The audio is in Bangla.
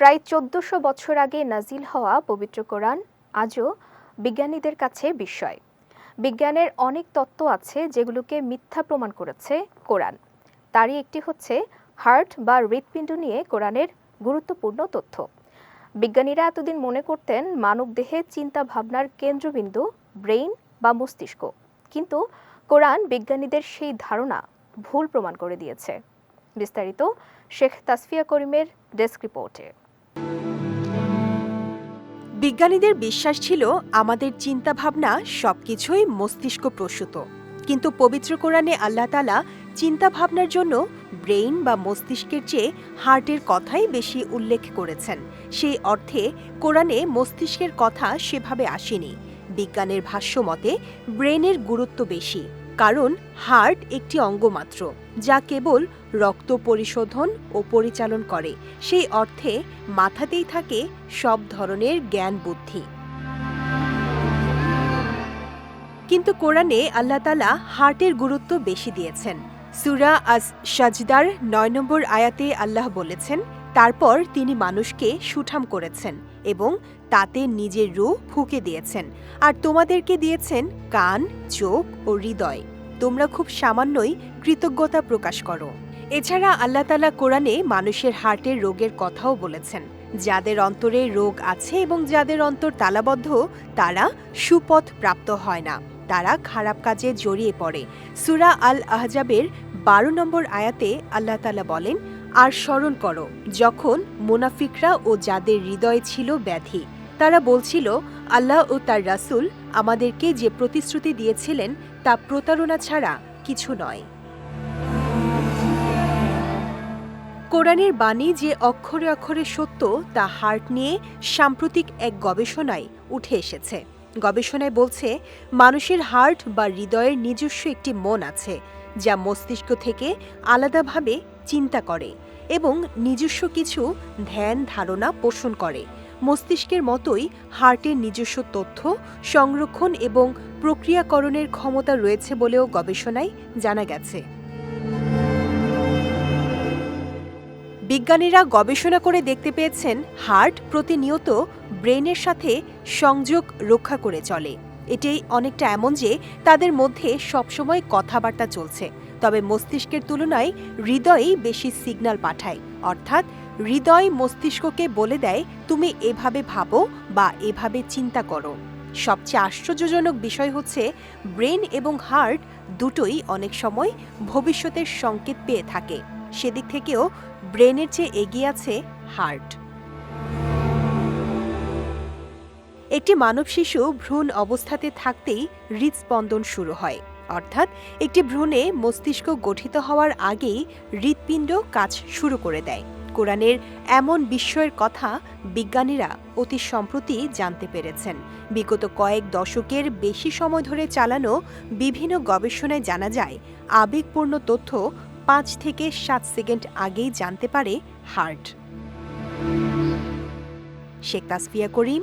প্রায় চোদ্দশো বছর আগে নাজিল হওয়া পবিত্র কোরআন আজও বিজ্ঞানীদের কাছে বিস্ময়। বিজ্ঞানের অনেক তত্ত্ব আছে যেগুলোকে মিথ্যা প্রমাণ করেছে কোরআন। তারই একটি হচ্ছে হার্ট বা হৃৎপিণ্ড নিয়ে কোরআনের গুরুত্বপূর্ণ তথ্য। বিজ্ঞানীরা এতদিন মনে করতেন মানবদেহে চিন্তা ভাবনার কেন্দ্রবিন্দু ব্রেইন বা মস্তিষ্ক। কিন্তু কোরআন বিজ্ঞানীদের সেই ধারণা ভুল প্রমাণ করে দিয়েছে। বিস্তারিত শেখ তাসফিয়া করিমের ডেস্ক রিপোর্টে। বিজ্ঞানীদের বিশ্বাস ছিল আমাদের চিন্তাভাবনা সবকিছুই মস্তিষ্ক প্রসূত। কিন্তু পবিত্র কোরআনে আল্লাহতালা চিন্তাভাবনার জন্য ব্রেইন বা মস্তিষ্কের চেয়ে হার্টের কথাই বেশি উল্লেখ করেছেন। সেই অর্থে কোরআনে মস্তিষ্কের কথা সেভাবে আসেনি। বিজ্ঞানের ভাষ্য মতে ব্রেনের গুরুত্ব বেশি। কারণ হার্ট একটি অঙ্গ মাত্র যা কেবল রক্ত পরিশোধন ও পরিচালন করে। সেই অর্থে মাথাতেই থাকে সব ধরনের জ্ঞান বুদ্ধি। কিন্তু কোরআনে আল্লাহ তালা হার্টের গুরুত্ব বেশি দিয়েছেন। সুরা আজ সাজদার নয় নম্বর আয়াতে আল্লাহ বলেছেন তারপর তিনি মানুষকে সুঠাম করেছেন এবং তাতে নিজের রূহ ফুঁকে দিয়েছেন। আর তোমাদেরকে দিয়েছেন কান, চোখ ও হৃদয়। তোমরা খুব সামান্যই কৃতজ্ঞতা প্রকাশ করো। এছাড়া আল্লাহ তালা কোরআনে মানুষের হার্টের রোগের কথাও বলেছেন। যাদের অন্তরে রোগ আছে এবং যাদের অন্তর তালাবদ্ধ, তারা সুপথ প্রাপ্ত হয় না। তারা খারাপ কাজে জড়িয়ে পড়ে। সুরা আল আহজাবের বারো নম্বর আয়াতে আল্লাহ তালা বলেন আর স্মরণ করো, যখন মুনাফিকরা ও যাদের হৃদয় ছিল ব্যাধি, তারা বলছিল, আল্লাহ ও তার রাসূল আমাদেরকে যে প্রতিশ্রুতি দিয়েছিলেন তা প্রতারণা ছাড়া কিছু নয়। কোরআনের বাণী যে অক্ষরে অক্ষরে সত্য, তা হার্ট নিয়ে সাম্প্রতিক এক গবেষণায় উঠে এসেছে। গবেষণায় বলছে, মানুষের হার্ট বা হৃদয়ের নিজস্ব একটি মন আছে যা মস্তিষ্ক থেকে আলাদাভাবে চিন্তা করে এবং নিজস্ব কিছু ধ্যান ধারণা পোষণ করে। মস্তিষ্কের মতোই হার্টের নিজস্ব তথ্য সংরক্ষণ এবং প্রক্রিয়াকরণের ক্ষমতা রয়েছে বলেও গবেষণায় জানা গেছে। বিজ্ঞানীরা গবেষণা করে দেখতে পেয়েছেন হার্ট প্রতিনিয়ত ব্রেনের সাথে সংযোগ রক্ষা করে চলে। এটাই অনেকটা এমন যে তাদের মধ্যে সবসময় কথাবার্তা চলছে। তবে মস্তিষ্কের তুলনায় হৃদয়ই বেশি সিগন্যাল পাঠায়। অর্থাৎ হৃদয় মস্তিষ্ককে বলে দেয়, তুমি এভাবে ভাবো বা এভাবে চিন্তা করো। সবচেয়ে আশ্চর্যজনক বিষয় হচ্ছে, ব্রেন এবং হার্ট দুটোই অনেক সময় ভবিষ্যতের সংকেত পেয়ে থাকে। সেদিক থেকেও ব্রেনের চেয়ে এগিয়ে আছে হার্ট। একটি মানব শিশু ভ্রূণ অবস্থাতে থাকতেই হৃদস্পন্দন শুরু হয়। অর্থাৎ একটি ভ্রূণে মস্তিষ্ক গঠিত হওয়ার আগেই হৃৎপিণ্ড কাজ শুরু করে দেয়। কোরআনের এমন বিস্ময়ের কথা বিজ্ঞানীরা অতি সম্প্রতি জানতে পেরেছেন। বিগত কয়েক দশকের বেশি সময় ধরে চালানো বিভিন্ন গবেষণায় জানা যায়, আবেগপূর্ণ তথ্য পাঁচ থেকে সাত সেকেন্ড আগেই জানতে পারে heart. Sheikh Tasfia Karim